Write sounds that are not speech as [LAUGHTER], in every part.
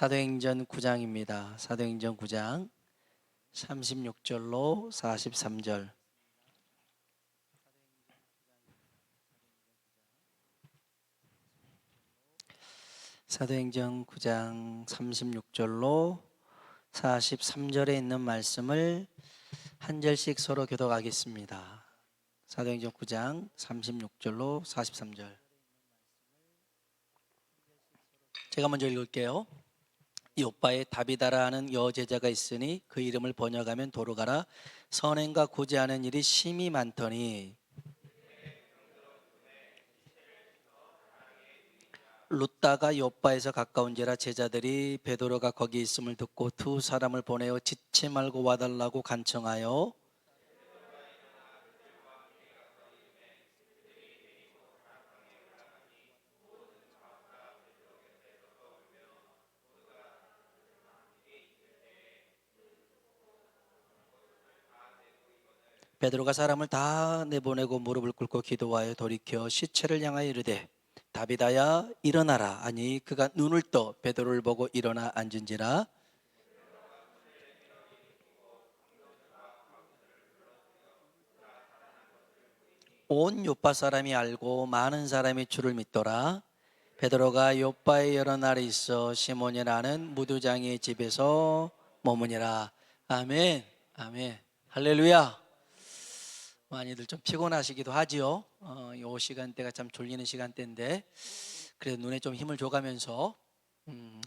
사도행전 9장입니다. 사도행전 9장 36절로 43절. 사도행전 9장 36절로 43절에 있는 말씀을 한 절씩 서로 교독하겠습니다. 사도행전 9장 36절로 43절. 제가 먼저 읽을게요. 이 오빠의 다비다라는 여제자가 있으니 그 이름을 번역하면 도로 가라. 선행과 고지하는 일이 심히 많더니. 룻다가 요빠에서 가까운지라 제자들이 베드로가 거기 있음을 듣고 두 사람을 보내어 짓지 말고 와달라고 간청하여 베드로가 사람을 다 내보내고 무릎을 꿇고 기도하여 돌이켜 시체를 향하여 이르되 다비다야 일어나라. 아니 그가 눈을 떠 베드로를 보고 일어나 앉은지라? 온 요파 사람이 알고 많은 사람이 주를 믿더라. 베드로가 요파에 여러 날이 있어 시몬이라는 무두장의 집에서 머무니라. 아멘. 아멘. 할렐루야 많이들 좀 피곤하시기도 하지요. 어, 요 시간대가 참 졸리는 시간대인데 그래도 눈에 좀 힘을 줘가면서 음,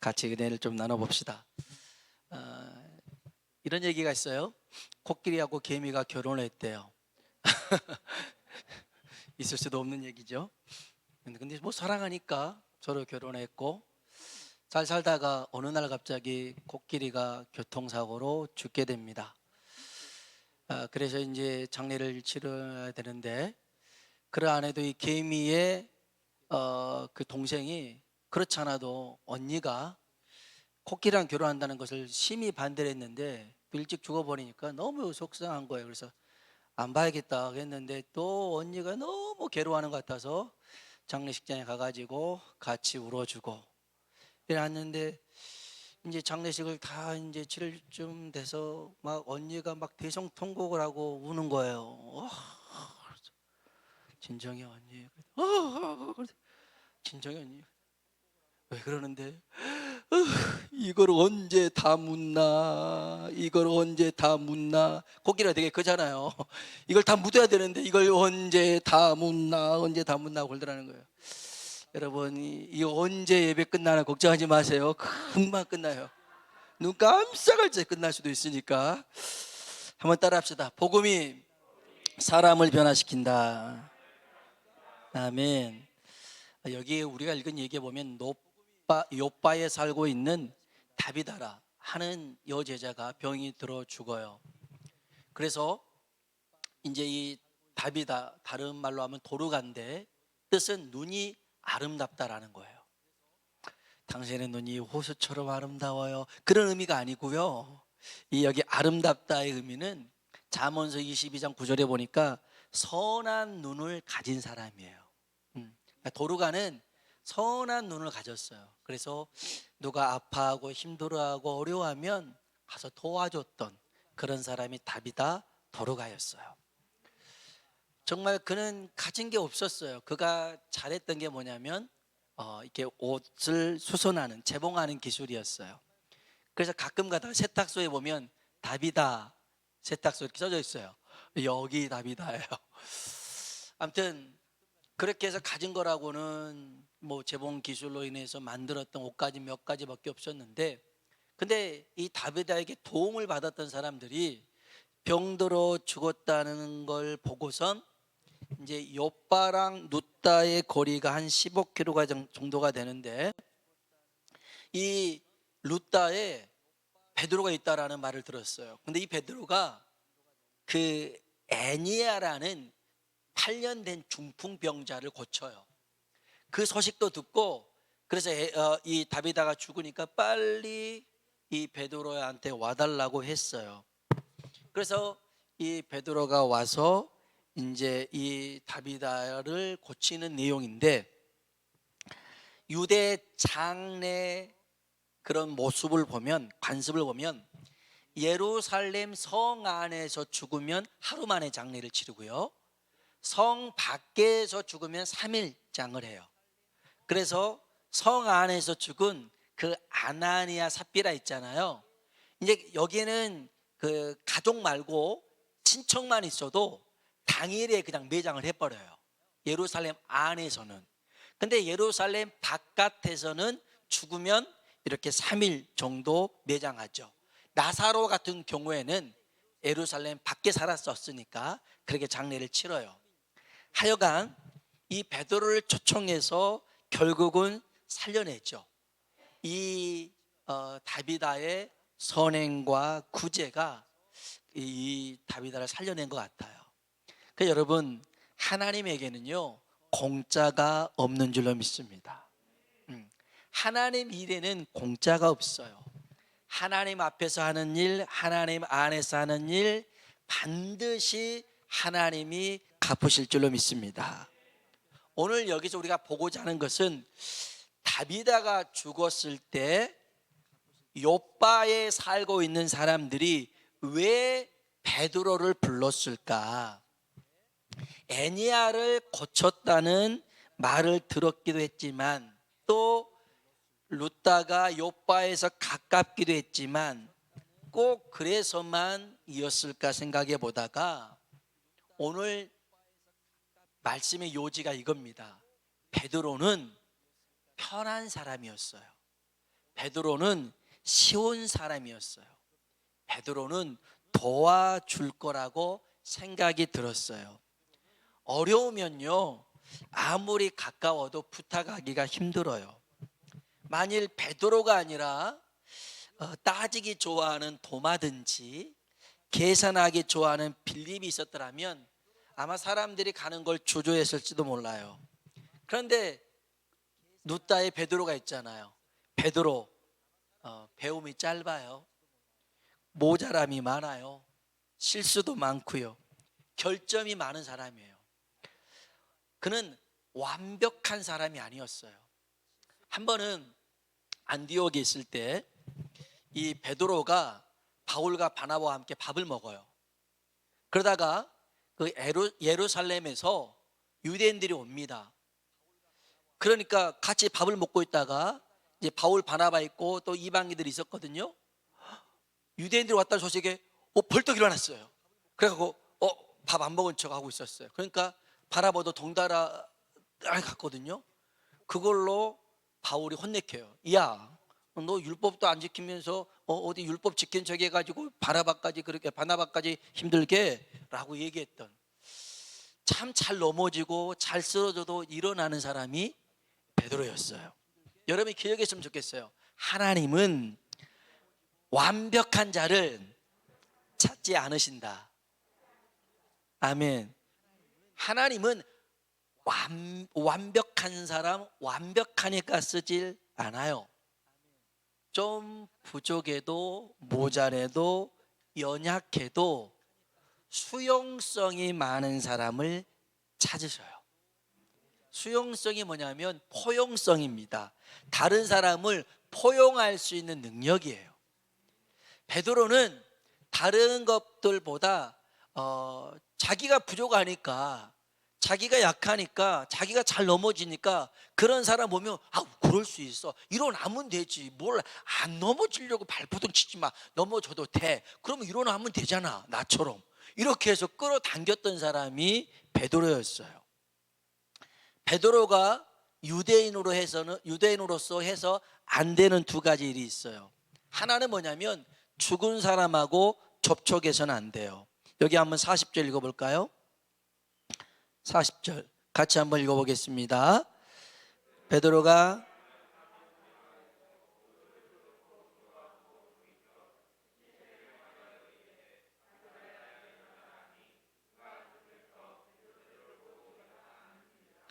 같이 은혜를 좀 나눠봅시다. 어, 이런 얘기가 있어요. 코끼리하고 개미가 결혼을 했대요. [LAUGHS] 있을 수도 없는 얘기죠. 근데- 뭐 사랑하니까 서로 결혼했고 잘 살다가 어느 날 갑자기 코끼리가 교통사고로 죽게 됩니다. 아, 그래서 이제 장례를 치러야 되는데 그 안에도 이 개미의 어, 그 동생이 그렇지 않아도 언니가 코끼리랑 결혼한다는 것을 심히 반대를 했는데 일찍 죽어버리니까 너무 속상한 거예요. 그래서 안 봐야겠다 했는데 또 언니가 너무 괴로워하는 것 같아서 장례식장에 가가지고 같이 울어주고 이랬는데 이제 장례식을 다 이제 치를 쯤 돼서 막 언니가 막 대성통곡을 하고 우는 거예요. 와, 진정해 언니. 아, 진정해 언니. 왜 그러는데? 어, 이걸 언제 다 묻나? 이걸 언제 다 묻나? 고기가 되게 크잖아요. 이걸 다 묻어야 되는데 이걸 언제 다 묻나? 언제 다 묻나? 그러더라는 거예요. 여러분 이, 이 언제 예배 끝나나 걱정하지 마세요. 금방 끝나요. 눈 깜짝할 때 끝날 수도 있으니까 한번 따라합시다. 복음이 사람을 변화시킨다. 아멘. 여기 우리가 읽은 얘기에 보면 노빠 요빠에 살고 있는 다비다라 하는 여제자가 병이 들어 죽어요. 그래서 이제 이 다비다 다른 말로 하면 도르간데 뜻은 눈이 아름답다라는 거예요. 당신의 눈이 호수처럼 아름다워요. 그런 의미가 아니고요. 이 여기 아름답다의 의미는 잠언서 22장 9절에 보니까 선한 눈을 가진 사람이에요. 음, 그러니까 도르가는 선한 눈을 가졌어요. 그래서 누가 아파하고 힘들어하고 어려워하면 가서 도와줬던 그런 사람이 답이다 도르가였어요. 정말 그는 가진 게 없었어요. 그가 잘했던 게 뭐냐면 어, 이렇게 옷을 수선하는 재봉하는 기술이었어요. 그래서 가끔 가다가 세탁소에 보면 답이다 세탁소 이렇게 써져 있어요. 여기 답이다예요. [LAUGHS] 아무튼 그렇게 해서 가진 거라고는 뭐 재봉 기술로 인해서 만들었던 옷까지 몇 가지밖에 없었는데 근데 이 다비다에게 도움을 받았던 사람들이 병들어 죽었다는 걸 보고선 이제 요빠랑 누따의 거리가 한 15km 정도가 되는데 이 루따에 베드로가 있다라는 말을 들었어요. 근데 이 베드로가 그 애니아라는 8년 된 중풍병자를 고쳐요. 그 소식도 듣고 그래서 애- 어, 이 다비다가 죽으니까 빨리 이 베드로한테 와달라고 했어요. 그래서 이 베드로가 와서 이제 이 다비다를 고치는 내용인데 유대 장례 그런 모습을 보면 관습을 보면 예루살렘 성 안에서 죽으면 하루 만에 장례를 치르고요. 성 밖에서 죽으면 3일 장을 해요. 그래서 성 안에서 죽은 그 아나니아 삽비라 있잖아요. 이제 여기는 그 가족 말고 친척만 있어도 당일에 그냥 매장을 해버려요. 예루살렘 안에서는. 근데 예루살렘 바깥에서는 죽으면 이렇게 3일 정도 매장하죠. 나사로 같은 경우에는 예루살렘 밖에 살았었으니까 그렇게 장례를 치러요. 하여간 이 베드로를 초청해서 결국은 살려냈죠. 이 어, 다비다의 선행과 구제가 이 다비다를 살려낸 것 같아요. 그 여러분 하나님에게는요 공짜가 없는 줄로 믿습니다. 음, 하나님 일에는 공짜가 없어요. 하나님 앞에서 하는 일, 하나님 안에서 하는 일 반드시 하나님이 갚으실 줄로 믿습니다. 오늘 여기서 우리가 보고자 하는 것은 다비다가 죽었을 때 요바에 살고 있는 사람들이 왜 베드로를 불렀을까? 애니아를 고쳤다는 말을 들었기도 했지만 또 루다가 요바에서 가깝기도 했지만 꼭 그래서만 이었을까 생각해 보다가 오늘 말씀의 요지가 이겁니다. 베드로는 편한 사람이었어요. 베드로는 쉬운 사람이었어요. 베드로는 도와줄 거라고 생각이 들었어요. 어려우면요, 아무리 가까워도 부탁하기가 힘들어요. 만일 베드로가 아니라 어, 따지기 좋아하는 도마든지 계산하기 좋아하는 빌립이 있었더라면 아마 사람들이 가는 걸 주저했을지도 몰라요. 그런데 누따의 베드로가 있잖아요. 베드로 어, 배움이 짧아요. 모자람이 많아요. 실수도 많고요. 결점이 많은 사람이에요. 그는 완벽한 사람이 아니었어요. 한 번은 안디옥에 있을 때 이 베드로가 바울과 바나바와 함께 밥을 먹어요. 그러다가 그 예루살렘에서 유대인들이 옵니다. 그러니까 같이 밥을 먹고 있다가 이제 바울 바나바 있고 또 이방인들이 있었거든요. 유대인들이 왔다는 소식에 어, 벌떡 일어났어요. 그래갖고 어, 밥 안 먹은 척 하고 있었어요. 그러니까 바나바도 동달아 갔거든요. 그걸로 바울이 혼내켜요. 야, 너 율법도 안 지키면서 어, 디 율법 지킨 척 해가지고 바나바까지 그렇게 바나바까지 힘들게라고 얘기했던 참 잘 넘어지고 잘 쓰러져도 일어나는 사람이 베드로였어요. 여러분이 기억했으면 좋겠어요. 하나님은 완벽한 자를 찾지 않으신다. 아멘. 하나님은 완, 완벽한 사람 완벽하니까 쓰질 않아요. 좀 부족해도 모자래도 연약해도 수용성이 많은 사람을 찾으셔요. 수용성이 뭐냐면 포용성입니다. 다른 사람을 포용할 수 있는 능력이에요. 베드로는 다른 것들보다 어, 자기가 부족하니까 자기가 약하니까 자기가 잘 넘어지니까 그런 사람 보면 아 그럴 수 있어. 일어나면 되지. 뭘 안 넘어지려고 발버둥 치지 마. 넘어져도 돼. 그러면 일어나면 되잖아. 나처럼. 이렇게 해서 끌어당겼던 사람이 베드로였어요. 베드로가 유대인으로 해서는 유대인으로서 해서 안 되는 두 가지 일이 있어요. 하나는 뭐냐면 죽은 사람하고 접촉해서는 안 돼요 여기 한번 40절 읽어볼까요? 40절 같이 한번 읽어보겠습니다. 베드로가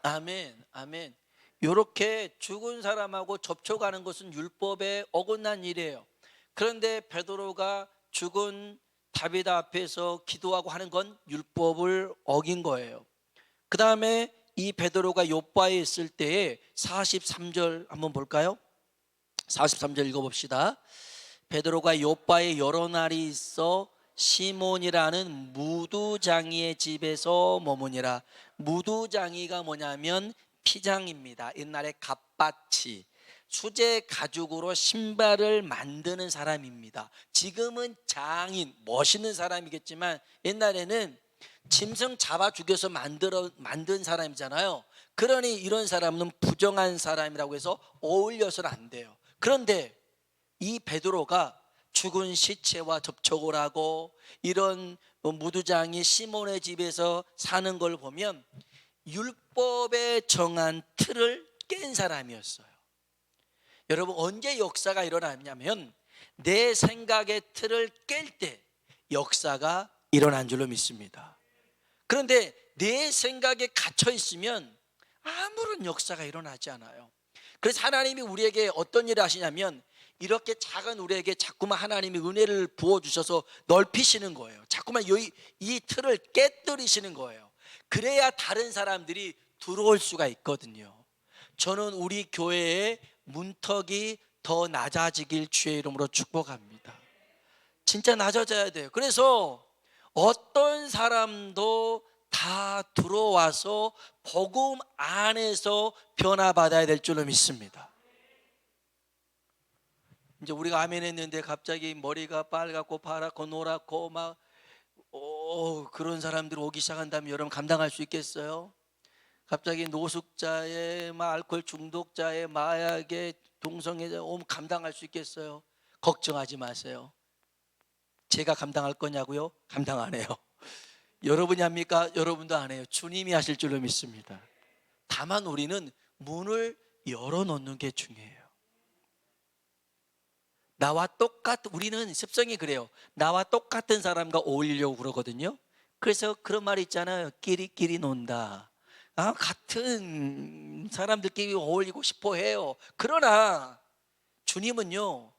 아멘, 아멘. 이렇게 죽은 사람하고 접촉하는 것은 율법에 어긋난 일이에요. 그런데 베드로가 죽은 다비다 앞에서 기도하고 하는 건 율법을 어긴 거예요. 그 다음에 이 베드로가 요바에 있을 때에 43절 한번 볼까요? 43절 읽어봅시다. 베드로가 요바에 여러 날이 있어 시몬이라는 무두장이의 집에서 머무니라. 무두장이가 뭐냐면 피장입니다. 옛날에 갑바치 수제 가죽으로 신발을 만드는 사람입니다. 지금은 장인 멋있는 사람이겠지만 옛날에는 짐승 잡아 죽여서 만들어 만든 사람이잖아요. 그러니 이런 사람은 부정한 사람이라고 해서 어울려서는 안 돼요. 그런데 이 베드로가 죽은 시체와 접촉을 하고 이런 무두장이 시몬의 집에서 사는 걸 보면 율법에 정한 틀을 깬 사람이었어요. 여러분 언제 역사가 일어나냐면 내 생각의 틀을 깰 때 역사가 일어난 줄로 믿습니다. 그런데 내 생각에 갇혀 있으면 아무런 역사가 일어나지 않아요. 그래서 하나님이 우리에게 어떤 일을 하시냐면 이렇게 작은 우리에게 자꾸만 하나님이 은혜를 부어 주셔서 넓히시는 거예요. 자꾸만 이, 이 틀을 깨뜨리시는 거예요. 그래야 다른 사람들이 들어올 수가 있거든요. 저는 우리 교회의 문턱이 더 낮아지길 주의 이름으로 축복합니다. 진짜 낮아져야 돼요. 그래서 어떤 사람도 다 들어와서 복음 안에서 변화받아야 될 줄로 믿습니다. 이제 우리가 아멘 했는데 갑자기 머리가 빨갛고 파랗고 노랗고 막 오, 그런 사람들 오기 시작한다면 여러분 감당할 수 있겠어요? 갑자기 노숙자의 막 알코올 중독자의 마약의 동성애자 오 감당할 수 있겠어요? 걱정하지 마세요. 제가 감당할 거냐고요? 감당 안 해요. [LAUGHS] 여러분이 합니까? 여러분도 안 해요. 주님이 하실 줄로 믿습니다. 다만 우리는 문을 열어 놓는 게 중요해요. 나와 똑같 우리는 습성이 그래요. 나와 똑같은 사람과 어울리려고 그러거든요. 그래서 그런 말이 있잖아요. 끼리끼리 논다. 아, 같은 사람들끼리 어울리고 싶어 해요. 그러나 주님은요.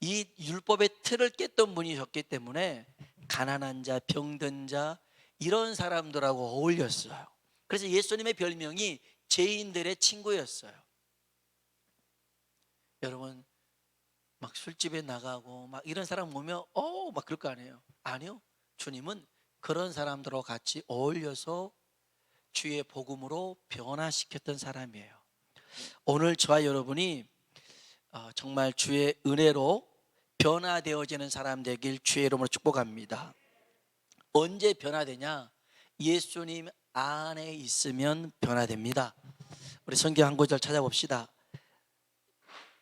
이 율법의 틀을 깼던 분이셨기 때문에 가난한 자, 병든 자 이런 사람들하고 어울렸어요. 그래서 예수님의 별명이 죄인들의 친구였어요. 여러분 막 술집에 나가고 막 이런 사람 보면 어 막 그럴 거 아니에요. 아니요. 주님은 그런 사람들하고 같이 어울려서 주의 복음으로 변화시켰던 사람이에요. 오늘 저와 여러분이 어, 정말 주의 은혜로 변화되어지는 사람 되길 주의 이름으로 축복합니다. 언제 변화되냐? 예수님 안에 있으면 변화됩니다. 우리 성경 한 구절 찾아봅시다.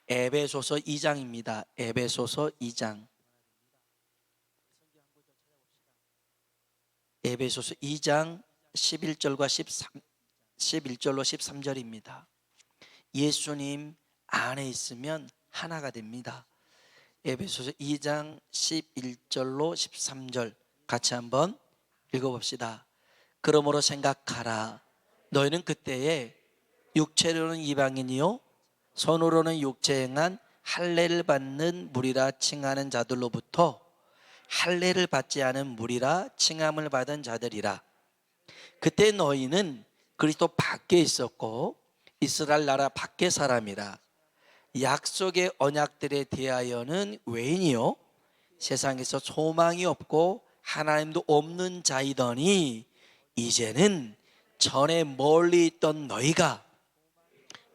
에베소서 2장입니다. 에베소서 2장. 에베소서 2장 11절과 13 11절로 13절입니다. 예수님 안에 있으면 하나가 됩니다. 에베소서 2장 11절로 13절 같이 한번 읽어봅시다. 그러므로 생각하라. 너희는 그때에 육체로는 이방인이요 손으로는 육체 행한 할례를 받는 무리라 칭하는 자들로부터 할례를 받지 않은 무리라 칭함을 받은 자들이라. 그때 너희는 그리스도 밖에 있었고 이스라엘 나라 밖의 사람이라. 약속의 언약들에 대하여는 외인이요 세상에서 소망이 없고 하나님도 없는 자이더니 이제는 전에 멀리 있던 너희가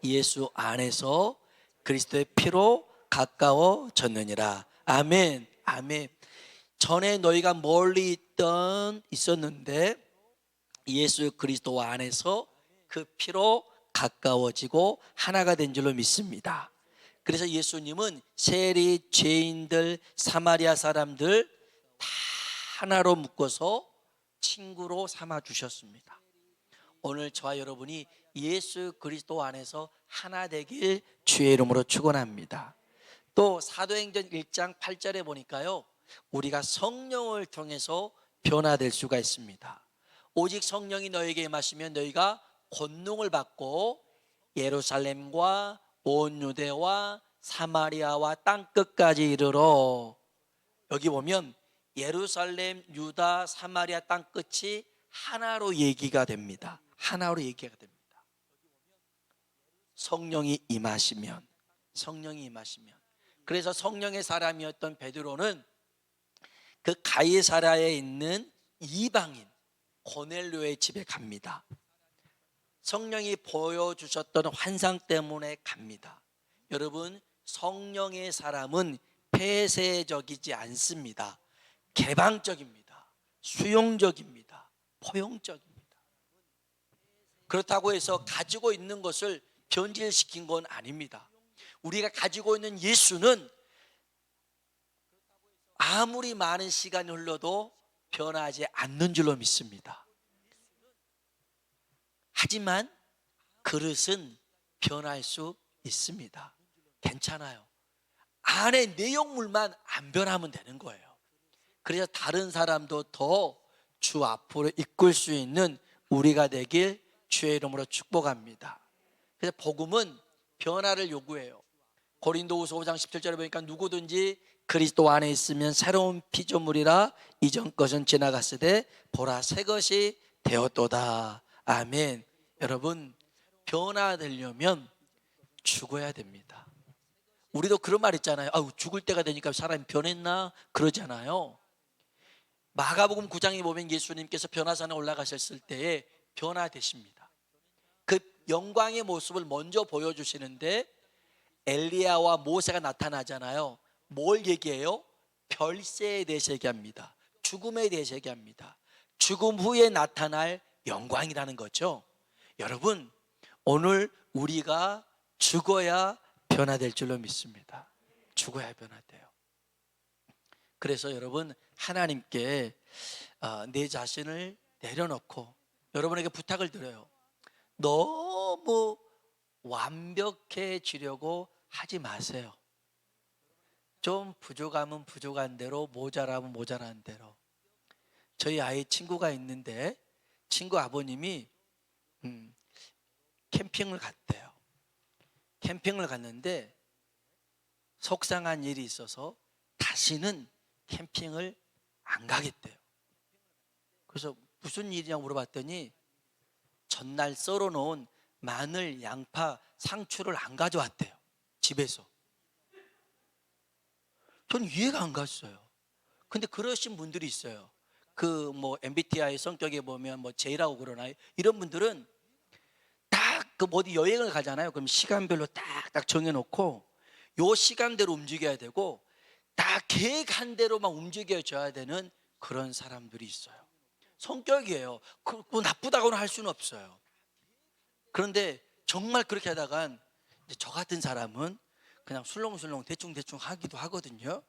예수 안에서 그리스도의 피로 가까워졌느니라. 아멘. 아멘. 전에 너희가 멀리 있던 있었는데 예수 그리스도 안에서 그 피로 가까워지고 하나가 된 줄로 믿습니다. 그래서 예수님은 세리, 죄인들, 사마리아 사람들 다 하나로 묶어서 친구로 삼아 주셨습니다. 오늘 저와 여러분이 예수 그리스도 안에서 하나 되길 주의 이름으로 축원합니다. 또 사도행전 1장 8절에 보니까요. 우리가 성령을 통해서 변화될 수가 있습니다. 오직 성령이 너에게 임하시면 너희가 권능을 받고 예루살렘과 온 유대와 사마리아와 땅 끝까지 이르러 여기 보면 예루살렘, 유다, 사마리아 땅 끝이 하나로 얘기가 됩니다. 하나로 얘기가 됩니다. 성령이 임하시면 성령이 임하시면. 그래서 성령의 사람이었던 베드로는 그 가이사라에 있는 이방인 고넬료의 집에 갑니다. 성령이 보여주셨던 환상 때문에 갑니다. 여러분, 성령의 사람은 폐쇄적이지 않습니다. 개방적입니다. 수용적입니다. 포용적입니다. 그렇다고 해서 가지고 있는 것을 변질시킨 건 아닙니다. 우리가 가지고 있는 예수는 아무리 많은 시간이 흘러도 변하지 않는 줄로 믿습니다. 하지만 그릇은 변할 수 있습니다. 괜찮아요. 안에 내용물만 안 변하면 되는 거예요. 그래서 다른 사람도 더 주 앞으로 이끌 수 있는 우리가 되길 주의 이름으로 축복합니다. 그래서 복음은 변화를 요구해요. 고린도후서 5장 17절에 보니까 누구든지 그리스도 안에 있으면 새로운 피조물이라 이전 것은 지나갔으되 보라 새 것이 되었도다. 아멘. 여러분 변화되려면 죽어야 됩니다. 우리도 그런 말 있잖아요. 아우 죽을 때가 되니까 사람이 변했나 그러잖아요. 마가복음 9장에 보면 예수님께서 변화산에 올라가셨을 때에 변화되십니다. 그 영광의 모습을 먼저 보여주시는데 엘리야와 모세가 나타나잖아요. 뭘 얘기해요? 별세에 대해서 얘기합니다. 죽음에 대해서 얘기합니다. 죽음 후에 나타날 영광이라는 거죠. 여러분, 오늘 우리가 죽어야 변화될 줄로 믿습니다. 죽어야 변화돼요. 그래서 여러분 하나님께 어, 내 자신을 내려놓고 여러분에게 부탁을 드려요. 너무 완벽해지려고 하지 마세요. 좀 부족하면 부족한 대로 모자라면 모자란 대로. 저희 아이 친구가 있는데 친구 아버님이 음, 캠핑을 갔대요. 캠핑을 갔는데 속상한 일이 있어서 다시는 캠핑을 안 가겠대요. 그래서 무슨 일이냐고 물어봤더니 전날 썰어 놓은 마늘, 양파, 상추를 안 가져왔대요. 집에서. 전 이해가 안 갔어요. 근데 그러신 분들이 있어요. 그 뭐 MBTI 성격에 보면 뭐 J라고 그러나요? 이런 분들은 딱 그 어디 여행을 가잖아요. 그럼 시간별로 딱딱 정해놓고 요 시간대로 움직여야 되고 딱 계획한 대로만 움직여줘야 되는 그런 사람들이 있어요. 성격이에요. 그, 그 나쁘다고는 할 수는 없어요. 그런데 정말 그렇게 하다간 저 같은 사람은 그냥 술렁술렁 대충대충 하기도 하거든요.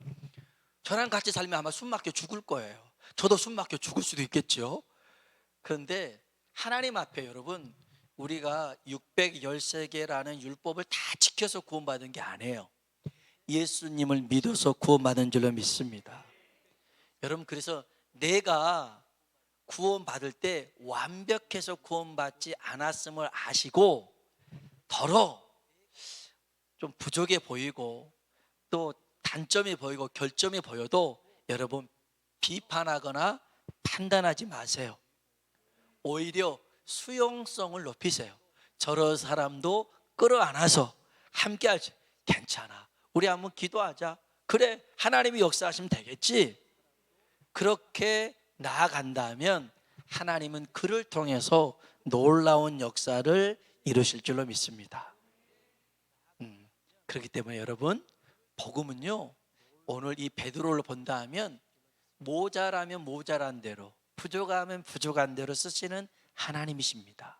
저랑 같이 살면 아마 숨 막혀 죽을 거예요. 저도 숨 막혀 죽을 수도 있겠죠. 그런데 하나님 앞에 여러분 우리가 613개라는 율법을 다 지켜서 구원받은 게 아니에요. 예수님을 믿어서 구원받은 줄로 믿습니다. 여러분 그래서 내가 구원받을 때 완벽해서 구원받지 않았음을 아시고 더러 좀 부족해 보이고 또 단점이 보이고 결점이 보여도 여러분 비판하거나 판단하지 마세요. 오히려 수용성을 높이세요. 저런 사람도 끌어안아서 함께 하지. 괜찮아. 우리 한번 기도하자. 그래, 하나님이 역사하시면 되겠지. 그렇게 나아간다면 하나님은 그를 통해서 놀라운 역사를 이루실 줄로 믿습니다. 음, 그렇기 때문에 여러분, 복음은요, 오늘 이 베드로를 본다 하면 모자라면 모자란 대로, 부족하면 부족한 대로 쓰시는 하나님이십니다.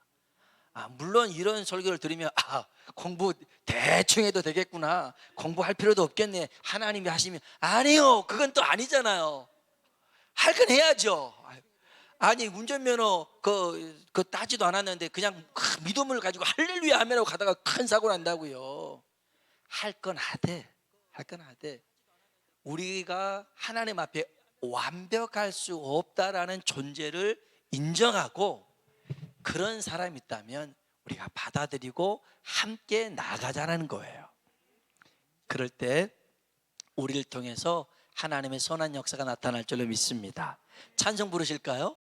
아, 물론 이런 설교를 들으면 아, 공부 대충 해도 되겠구나. 공부할 필요도 없겠네. 하나님이 하시면 아니요. 그건 또 아니잖아요. 할 건 해야죠. 아니 운전면허 그, 그 따지도 않았는데 그냥 믿음을 가지고 할렐루야 하면서 가다가 큰 사고 난다고요. 할 건 하되 할 건 하되 우리가 하나님 앞에 완벽할 수 없다라는 존재를 인정하고 그런 사람이 있다면 우리가 받아들이고 함께 나가자는 거예요. 그럴 때 우리를 통해서 하나님의 선한 역사가 나타날 줄로 믿습니다. 찬송 부르실까요?